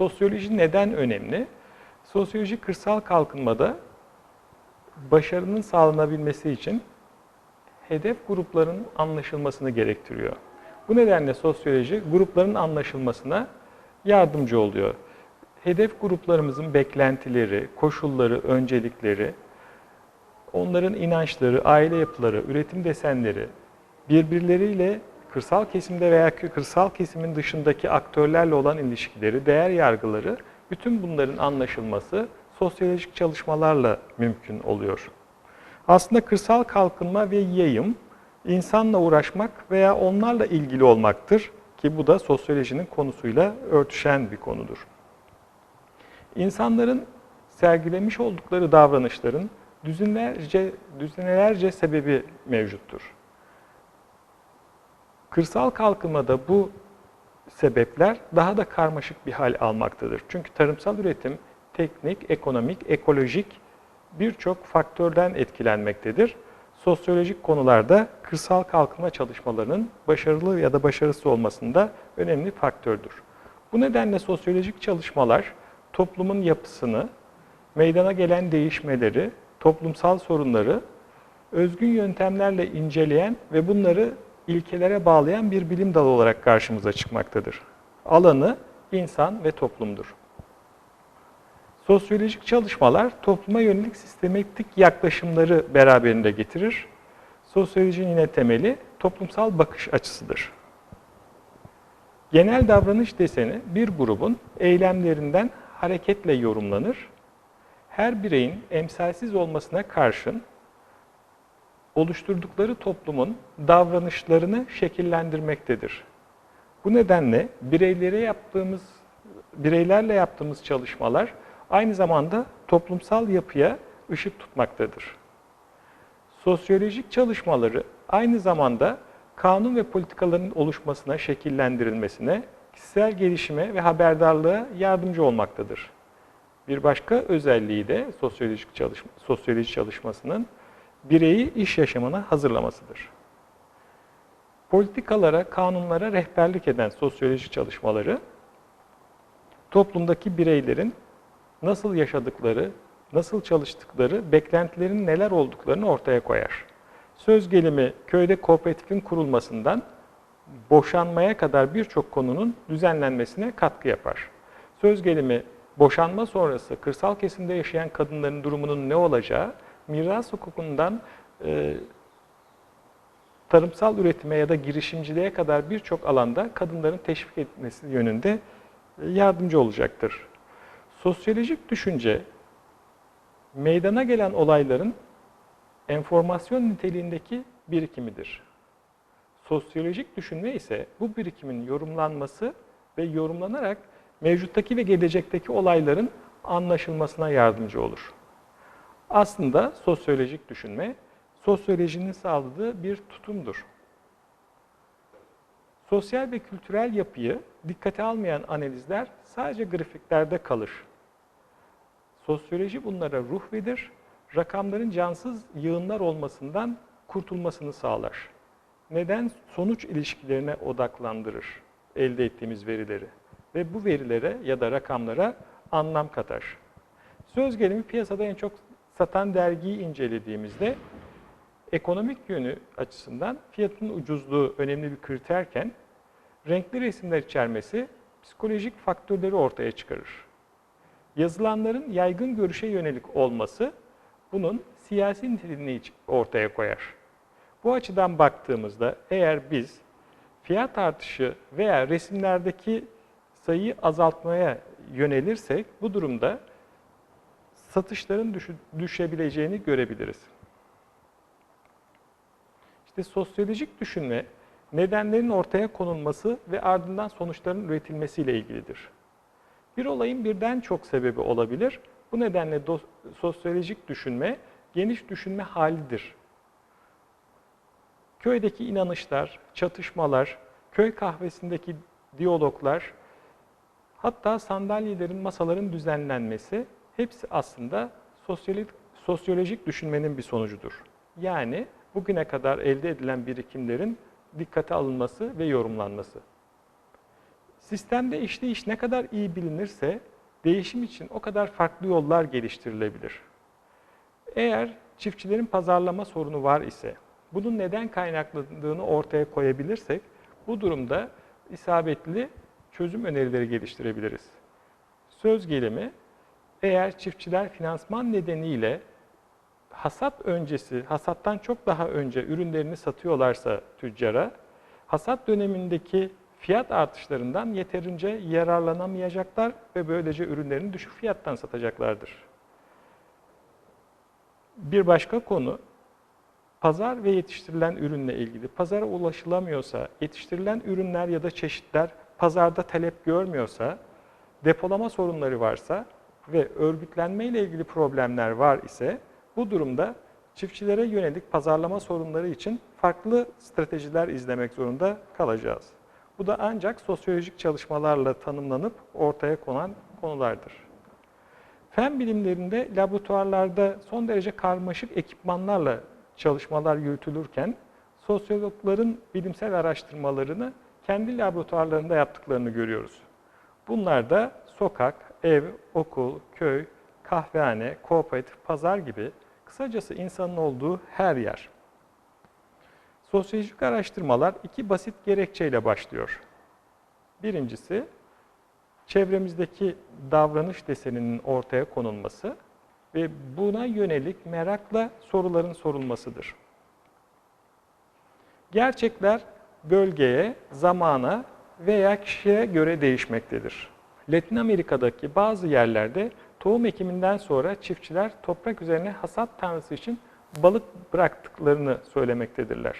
sosyoloji neden önemli? Sosyoloji kırsal kalkınmada başarının sağlanabilmesi için hedef grupların anlaşılmasını gerektiriyor. Bu nedenle sosyoloji grupların anlaşılmasına yardımcı oluyor. Hedef gruplarımızın beklentileri, koşulları, öncelikleri, onların inançları, aile yapıları, üretim desenleri birbirleriyle kırsal kesimde veya kırsal kesimin dışındaki aktörlerle olan ilişkileri, değer yargıları bütün bunların anlaşılması sosyolojik çalışmalarla mümkün oluyor. Aslında kırsal kalkınma ve yayım insanla uğraşmak veya onlarla ilgili olmaktır ki bu da sosyolojinin konusuyla örtüşen bir konudur. İnsanların sergilemiş oldukları davranışların düzinlerce, düzinelerce sebebi mevcuttur. Kırsal kalkınmada bu sebepler daha da karmaşık bir hal almaktadır. Çünkü tarımsal üretim teknik, ekonomik, ekolojik birçok faktörden etkilenmektedir. Sosyolojik konularda kırsal kalkınma çalışmalarının başarılı ya da başarısız olmasında önemli faktördür. Bu nedenle sosyolojik çalışmalar toplumun yapısını, meydana gelen değişmeleri, toplumsal sorunları özgün yöntemlerle inceleyen ve bunları ilkelere bağlayan bir bilim dalı olarak karşımıza çıkmaktadır. Alanı insan ve toplumdur. Sosyolojik çalışmalar topluma yönelik sistematik yaklaşımları beraberinde getirir. Sosyolojinin yine temeli toplumsal bakış açısıdır. Genel davranış deseni bir grubun eylemlerinden hareketle yorumlanır. Her bireyin emsalsiz olmasına karşın oluşturdukları toplumun davranışlarını şekillendirmektedir. Bu nedenle bireylere yaptığımız bireylerle yaptığımız çalışmalar aynı zamanda toplumsal yapıya ışık tutmaktadır. Sosyolojik çalışmaları aynı zamanda kanun ve politikaların oluşmasına, şekillendirilmesine, kişisel gelişime ve haberdarlığa yardımcı olmaktadır. Bir başka özelliği de sosyolojik çalışma, sosyoloji çalışmasının bireyi iş yaşamına hazırlamasıdır. Politikalara, kanunlara rehberlik eden sosyoloji çalışmaları toplumdaki bireylerin nasıl yaşadıkları, nasıl çalıştıkları, beklentilerin neler olduklarını ortaya koyar. Söz gelimi köyde kooperatifin kurulmasından boşanmaya kadar birçok konunun düzenlenmesine katkı yapar. Söz gelimi boşanma sonrası kırsal kesimde yaşayan kadınların durumunun ne olacağı, miras hukukundan e, tarımsal üretime ya da girişimciliğe kadar birçok alanda kadınların teşvik etmesi yönünde e, yardımcı olacaktır. Sosyolojik düşünce meydana gelen olayların enformasyon niteliğindeki birikimidir. Sosyolojik düşünme ise bu birikimin yorumlanması ve yorumlanarak mevcuttaki ve gelecekteki olayların anlaşılmasına yardımcı olur. Aslında sosyolojik düşünme, sosyolojinin sağladığı bir tutumdur. Sosyal ve kültürel yapıyı dikkate almayan analizler sadece grafiklerde kalır. Sosyoloji bunlara ruh verir, rakamların cansız yığınlar olmasından kurtulmasını sağlar. Neden? Sonuç ilişkilerine odaklandırır elde ettiğimiz verileri ve bu verilere ya da rakamlara anlam katar. Söz gelimi piyasada en çok satan dergiyi incelediğimizde ekonomik yönü açısından fiyatın ucuzluğu önemli bir kriterken renkli resimler içermesi psikolojik faktörleri ortaya çıkarır. Yazılanların yaygın görüşe yönelik olması bunun siyasi niteliğini ortaya koyar. Bu açıdan baktığımızda eğer biz fiyat artışı veya resimlerdeki sayıyı azaltmaya yönelirsek bu durumda satışların düşebileceğini görebiliriz. İşte sosyolojik düşünme nedenlerin ortaya konulması ve ardından sonuçların üretilmesiyle ilgilidir. Bir olayın birden çok sebebi olabilir. Bu nedenle sosyolojik düşünme geniş düşünme halidir. Köydeki inanışlar, çatışmalar, köy kahvesindeki diyaloglar, hatta sandalyelerin, masaların düzenlenmesi hepsi aslında sosyolojik, sosyolojik düşünmenin bir sonucudur. Yani bugüne kadar elde edilen birikimlerin dikkate alınması ve yorumlanması. Sistemde işleyiş ne kadar iyi bilinirse değişim için o kadar farklı yollar geliştirilebilir. Eğer çiftçilerin pazarlama sorunu var ise, bunun neden kaynaklandığını ortaya koyabilirsek, bu durumda isabetli çözüm önerileri geliştirebiliriz. Söz gelimi, eğer çiftçiler finansman nedeniyle hasat öncesi, hasattan çok daha önce ürünlerini satıyorlarsa tüccara, hasat dönemindeki fiyat artışlarından yeterince yararlanamayacaklar ve böylece ürünlerini düşük fiyattan satacaklardır. Bir başka konu, pazar ve yetiştirilen ürünle ilgili. Pazara ulaşılamıyorsa, yetiştirilen ürünler ya da çeşitler pazarda talep görmüyorsa, depolama sorunları varsa ve örgütlenme ile ilgili problemler var ise bu durumda çiftçilere yönelik pazarlama sorunları için farklı stratejiler izlemek zorunda kalacağız. Bu da ancak sosyolojik çalışmalarla tanımlanıp ortaya konan konulardır. Fen bilimlerinde laboratuvarlarda son derece karmaşık ekipmanlarla çalışmalar yürütülürken sosyologların bilimsel araştırmalarını kendi laboratuvarlarında yaptıklarını görüyoruz. Bunlar da sokak, ev, okul, köy, kahvehane, kooperatif, pazar gibi kısacası insanın olduğu her yer. Sosyolojik araştırmalar iki basit gerekçeyle başlıyor. Birincisi, çevremizdeki davranış deseninin ortaya konulması ve buna yönelik merakla soruların sorulmasıdır. Gerçekler bölgeye, zamana veya kişiye göre değişmektedir. Latin Amerika'daki bazı yerlerde tohum ekiminden sonra çiftçiler toprak üzerine hasat tanrısı için balık bıraktıklarını söylemektedirler.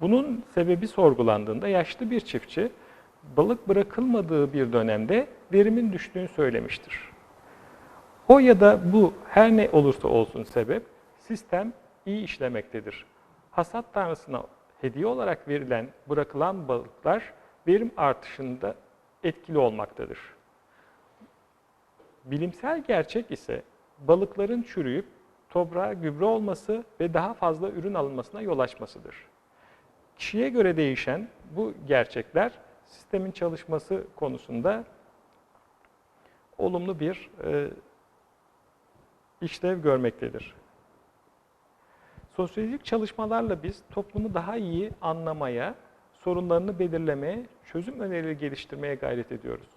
Bunun sebebi sorgulandığında yaşlı bir çiftçi balık bırakılmadığı bir dönemde verimin düştüğünü söylemiştir. O ya da bu her ne olursa olsun sebep sistem iyi işlemektedir. Hasat tanrısına hediye olarak verilen, bırakılan balıklar verim artışında etkili olmaktadır. Bilimsel gerçek ise balıkların çürüyüp toprağa gübre olması ve daha fazla ürün alınmasına yol açmasıdır. Kişiye göre değişen bu gerçekler sistemin çalışması konusunda olumlu bir e, işlev görmektedir. Sosyolojik çalışmalarla biz toplumu daha iyi anlamaya, sorunlarını belirlemeye, çözüm önerileri geliştirmeye gayret ediyoruz.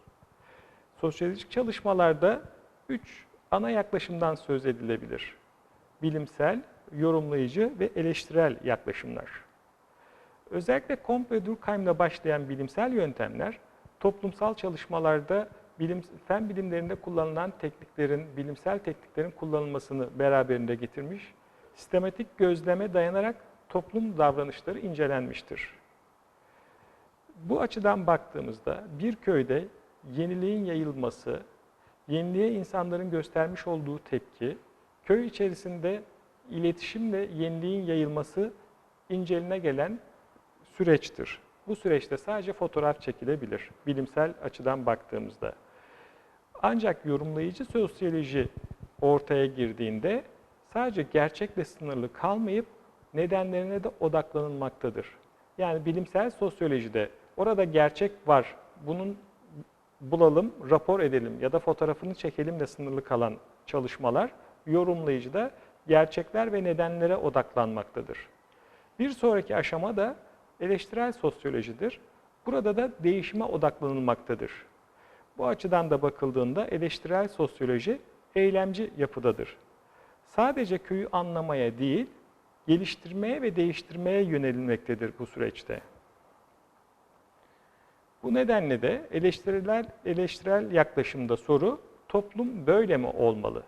Sosyolojik çalışmalarda üç ana yaklaşımdan söz edilebilir. Bilimsel, yorumlayıcı ve eleştirel yaklaşımlar. Özellikle Comp ve Durkheim'le başlayan bilimsel yöntemler, toplumsal çalışmalarda bilim, fen bilimlerinde kullanılan tekniklerin, bilimsel tekniklerin kullanılmasını beraberinde getirmiş, sistematik gözleme dayanarak toplum davranışları incelenmiştir. Bu açıdan baktığımızda bir köyde yeniliğin yayılması, yeniliğe insanların göstermiş olduğu tepki, köy içerisinde iletişimle yeniliğin yayılması inceline gelen süreçtir. Bu süreçte sadece fotoğraf çekilebilir bilimsel açıdan baktığımızda. Ancak yorumlayıcı sosyoloji ortaya girdiğinde sadece gerçekle sınırlı kalmayıp nedenlerine de odaklanılmaktadır. Yani bilimsel sosyolojide orada gerçek var, bunun bulalım, rapor edelim ya da fotoğrafını çekelim de sınırlı kalan çalışmalar yorumlayıcıda gerçekler ve nedenlere odaklanmaktadır. Bir sonraki aşama da eleştirel sosyolojidir. Burada da değişime odaklanılmaktadır. Bu açıdan da bakıldığında eleştirel sosyoloji eylemci yapıdadır. Sadece köyü anlamaya değil, geliştirmeye ve değiştirmeye yönelilmektedir bu süreçte. Bu nedenle de eleştiriler, eleştirel yaklaşımda soru, toplum böyle mi olmalı?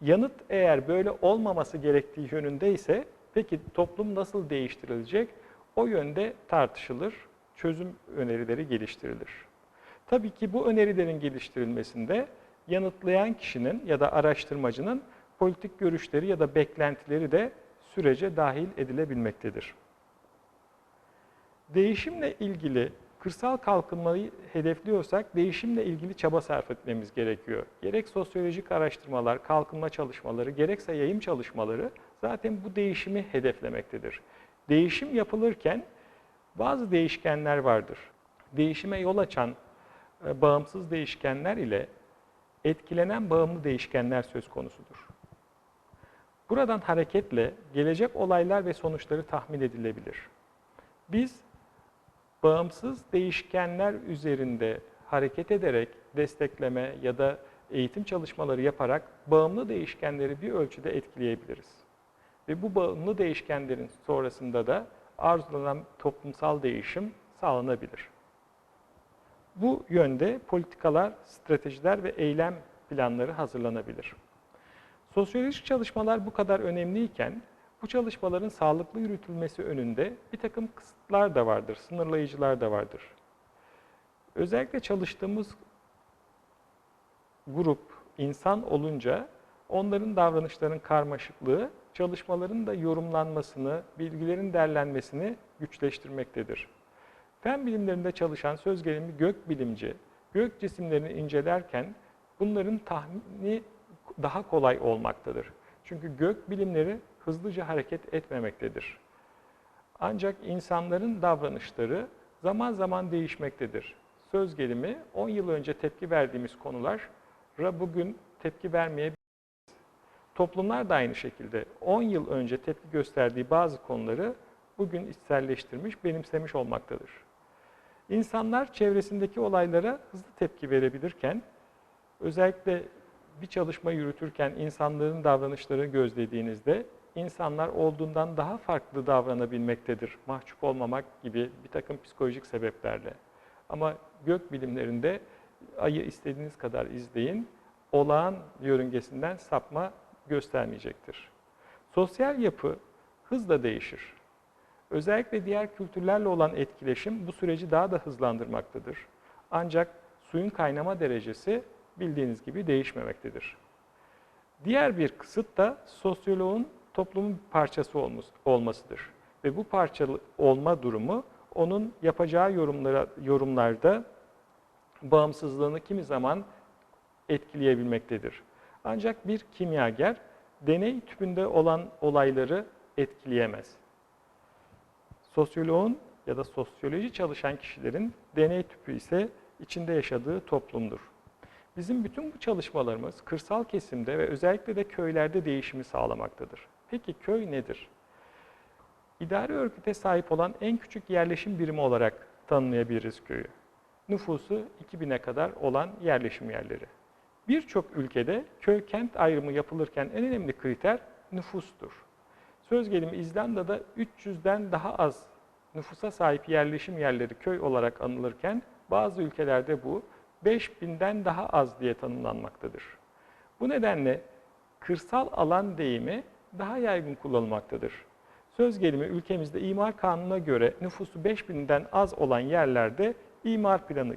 Yanıt eğer böyle olmaması gerektiği yönünde ise, peki toplum nasıl değiştirilecek? O yönde tartışılır, çözüm önerileri geliştirilir. Tabii ki bu önerilerin geliştirilmesinde yanıtlayan kişinin ya da araştırmacının politik görüşleri ya da beklentileri de sürece dahil edilebilmektedir. Değişimle ilgili kırsal kalkınmayı hedefliyorsak değişimle ilgili çaba sarf etmemiz gerekiyor. Gerek sosyolojik araştırmalar, kalkınma çalışmaları, gerekse yayım çalışmaları zaten bu değişimi hedeflemektedir. Değişim yapılırken bazı değişkenler vardır. Değişime yol açan e, bağımsız değişkenler ile etkilenen bağımlı değişkenler söz konusudur. Buradan hareketle gelecek olaylar ve sonuçları tahmin edilebilir. Biz bağımsız değişkenler üzerinde hareket ederek destekleme ya da eğitim çalışmaları yaparak bağımlı değişkenleri bir ölçüde etkileyebiliriz. Ve bu bağımlı değişkenlerin sonrasında da arzulanan toplumsal değişim sağlanabilir. Bu yönde politikalar, stratejiler ve eylem planları hazırlanabilir. Sosyolojik çalışmalar bu kadar önemliyken bu çalışmaların sağlıklı yürütülmesi önünde bir takım kısıtlar da vardır, sınırlayıcılar da vardır. Özellikle çalıştığımız grup insan olunca onların davranışlarının karmaşıklığı çalışmaların da yorumlanmasını, bilgilerin derlenmesini güçleştirmektedir. Fen bilimlerinde çalışan söz gelimi gök bilimci, gök cisimlerini incelerken bunların tahmini daha kolay olmaktadır. Çünkü gök bilimleri hızlıca hareket etmemektedir. Ancak insanların davranışları zaman zaman değişmektedir. Söz gelimi 10 yıl önce tepki verdiğimiz konulara bugün tepki vermeye Toplumlar da aynı şekilde 10 yıl önce tepki gösterdiği bazı konuları bugün içselleştirmiş, benimsemiş olmaktadır. İnsanlar çevresindeki olaylara hızlı tepki verebilirken, özellikle bir çalışma yürütürken insanların davranışları gözlediğinizde insanlar olduğundan daha farklı davranabilmektedir. Mahcup olmamak gibi bir takım psikolojik sebeplerle. Ama gök bilimlerinde ayı istediğiniz kadar izleyin, olağan yörüngesinden sapma göstermeyecektir. Sosyal yapı hızla değişir. Özellikle diğer kültürlerle olan etkileşim bu süreci daha da hızlandırmaktadır. Ancak suyun kaynama derecesi bildiğiniz gibi değişmemektedir. Diğer bir kısıt da sosyoloğun toplumun bir parçası olmasıdır. Ve bu parçalı olma durumu onun yapacağı yorumlara, yorumlarda bağımsızlığını kimi zaman etkileyebilmektedir. Ancak bir kimyager deney tüpünde olan olayları etkileyemez. Sosyoloğun ya da sosyoloji çalışan kişilerin deney tüpü ise içinde yaşadığı toplumdur. Bizim bütün bu çalışmalarımız kırsal kesimde ve özellikle de köylerde değişimi sağlamaktadır. Peki köy nedir? İdari örgüte sahip olan en küçük yerleşim birimi olarak tanımlayabiliriz köyü. Nüfusu 2000'e kadar olan yerleşim yerleri. Birçok ülkede köy-kent ayrımı yapılırken en önemli kriter nüfustur. Söz gelimi İzlanda'da 300'den daha az nüfusa sahip yerleşim yerleri köy olarak anılırken bazı ülkelerde bu 5000'den daha az diye tanımlanmaktadır. Bu nedenle kırsal alan deyimi daha yaygın kullanılmaktadır. Söz gelimi ülkemizde imar kanununa göre nüfusu 5000'den az olan yerlerde imar planı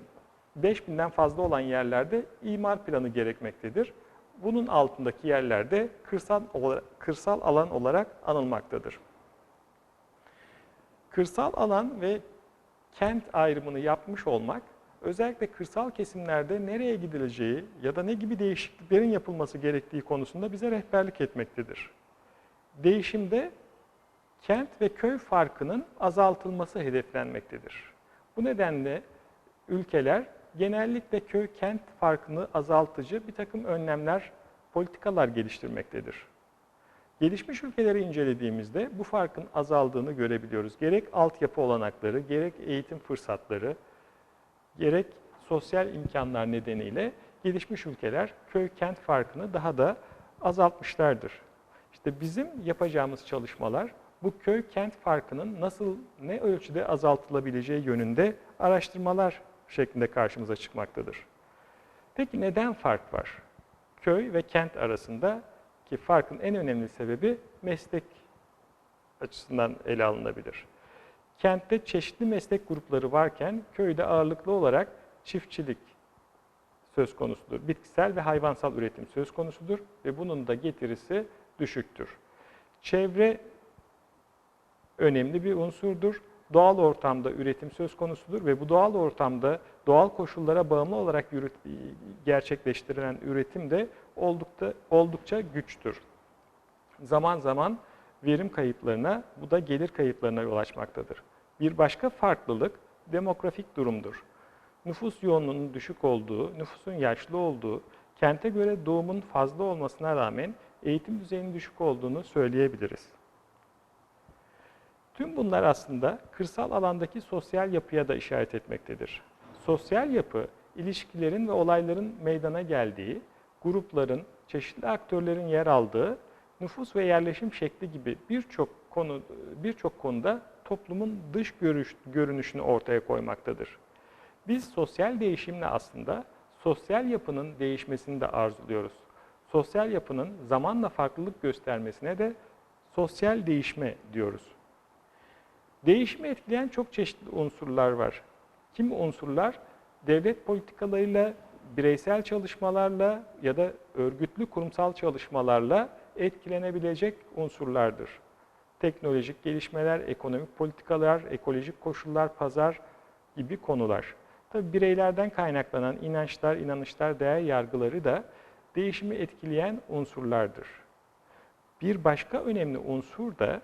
5000'den fazla olan yerlerde imar planı gerekmektedir. Bunun altındaki yerlerde kırsal, kırsal alan olarak anılmaktadır. Kırsal alan ve kent ayrımını yapmış olmak, özellikle kırsal kesimlerde nereye gidileceği ya da ne gibi değişikliklerin yapılması gerektiği konusunda bize rehberlik etmektedir. Değişimde kent ve köy farkının azaltılması hedeflenmektedir. Bu nedenle ülkeler genellikle köy-kent farkını azaltıcı bir takım önlemler, politikalar geliştirmektedir. Gelişmiş ülkeleri incelediğimizde bu farkın azaldığını görebiliyoruz. Gerek altyapı olanakları, gerek eğitim fırsatları, gerek sosyal imkanlar nedeniyle gelişmiş ülkeler köy-kent farkını daha da azaltmışlardır. İşte bizim yapacağımız çalışmalar bu köy-kent farkının nasıl, ne ölçüde azaltılabileceği yönünde araştırmalar şeklinde karşımıza çıkmaktadır. Peki neden fark var? Köy ve kent arasında ki farkın en önemli sebebi meslek açısından ele alınabilir. Kentte çeşitli meslek grupları varken köyde ağırlıklı olarak çiftçilik söz konusudur. Bitkisel ve hayvansal üretim söz konusudur ve bunun da getirisi düşüktür. Çevre önemli bir unsurdur doğal ortamda üretim söz konusudur ve bu doğal ortamda doğal koşullara bağımlı olarak gerçekleştirilen üretim de oldukça, oldukça güçtür. Zaman zaman verim kayıplarına, bu da gelir kayıplarına yol açmaktadır. Bir başka farklılık demografik durumdur. nüfus yoğunluğunun düşük olduğu, nüfusun yaşlı olduğu, kente göre doğumun fazla olmasına rağmen eğitim düzeyinin düşük olduğunu söyleyebiliriz. Tüm bunlar aslında kırsal alandaki sosyal yapıya da işaret etmektedir. Sosyal yapı, ilişkilerin ve olayların meydana geldiği, grupların, çeşitli aktörlerin yer aldığı, nüfus ve yerleşim şekli gibi birçok konu birçok konuda toplumun dış görüş, görünüşünü ortaya koymaktadır. Biz sosyal değişimle aslında sosyal yapının değişmesini de arzuluyoruz. Sosyal yapının zamanla farklılık göstermesine de sosyal değişme diyoruz. Değişimi etkileyen çok çeşitli unsurlar var. Kim unsurlar? Devlet politikalarıyla, bireysel çalışmalarla ya da örgütlü kurumsal çalışmalarla etkilenebilecek unsurlardır. Teknolojik gelişmeler, ekonomik politikalar, ekolojik koşullar, pazar gibi konular. Tabi bireylerden kaynaklanan inançlar, inanışlar, değer yargıları da değişimi etkileyen unsurlardır. Bir başka önemli unsur da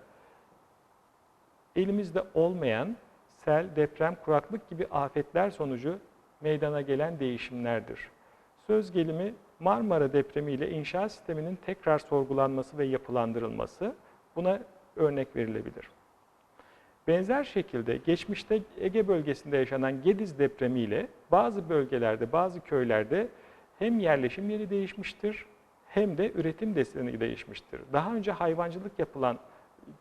elimizde olmayan sel, deprem, kuraklık gibi afetler sonucu meydana gelen değişimlerdir. Söz gelimi Marmara depremi ile inşaat sisteminin tekrar sorgulanması ve yapılandırılması buna örnek verilebilir. Benzer şekilde geçmişte Ege bölgesinde yaşanan Gediz depremi ile bazı bölgelerde, bazı köylerde hem yerleşim yeri değişmiştir hem de üretim deseni değişmiştir. Daha önce hayvancılık yapılan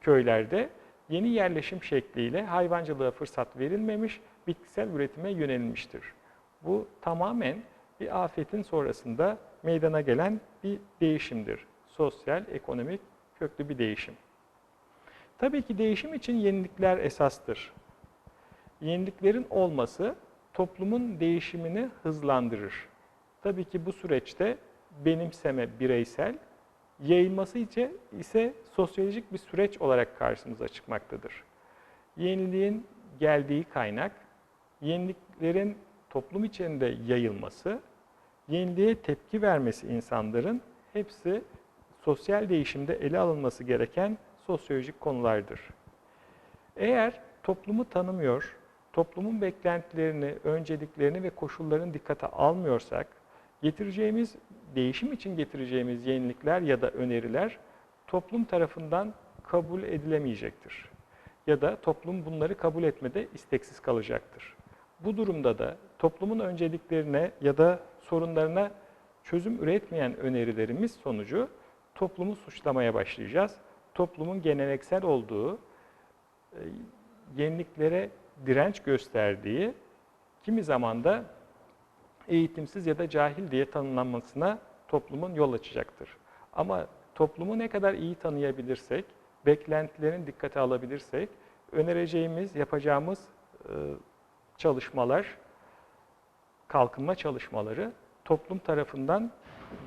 köylerde yeni yerleşim şekliyle hayvancılığa fırsat verilmemiş, bitkisel üretime yönelmiştir. Bu tamamen bir afetin sonrasında meydana gelen bir değişimdir. Sosyal, ekonomik, köklü bir değişim. Tabii ki değişim için yenilikler esastır. Yeniliklerin olması toplumun değişimini hızlandırır. Tabii ki bu süreçte benimseme bireysel, yayılması ise, ise sosyolojik bir süreç olarak karşımıza çıkmaktadır. Yeniliğin geldiği kaynak, yeniliklerin toplum içinde yayılması, yeniliğe tepki vermesi insanların hepsi sosyal değişimde ele alınması gereken sosyolojik konulardır. Eğer toplumu tanımıyor, toplumun beklentilerini, önceliklerini ve koşullarını dikkate almıyorsak, getireceğimiz, değişim için getireceğimiz yenilikler ya da öneriler toplum tarafından kabul edilemeyecektir. Ya da toplum bunları kabul etmede isteksiz kalacaktır. Bu durumda da toplumun önceliklerine ya da sorunlarına çözüm üretmeyen önerilerimiz sonucu toplumu suçlamaya başlayacağız. Toplumun geleneksel olduğu, e, yeniliklere direnç gösterdiği, kimi zaman da eğitimsiz ya da cahil diye tanımlanmasına toplumun yol açacaktır. Ama toplumu ne kadar iyi tanıyabilirsek, beklentilerin dikkate alabilirsek, önereceğimiz, yapacağımız e, çalışmalar, kalkınma çalışmaları toplum tarafından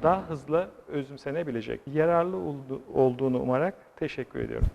daha hızlı özümsenebilecek, yararlı olduğunu umarak teşekkür ediyorum.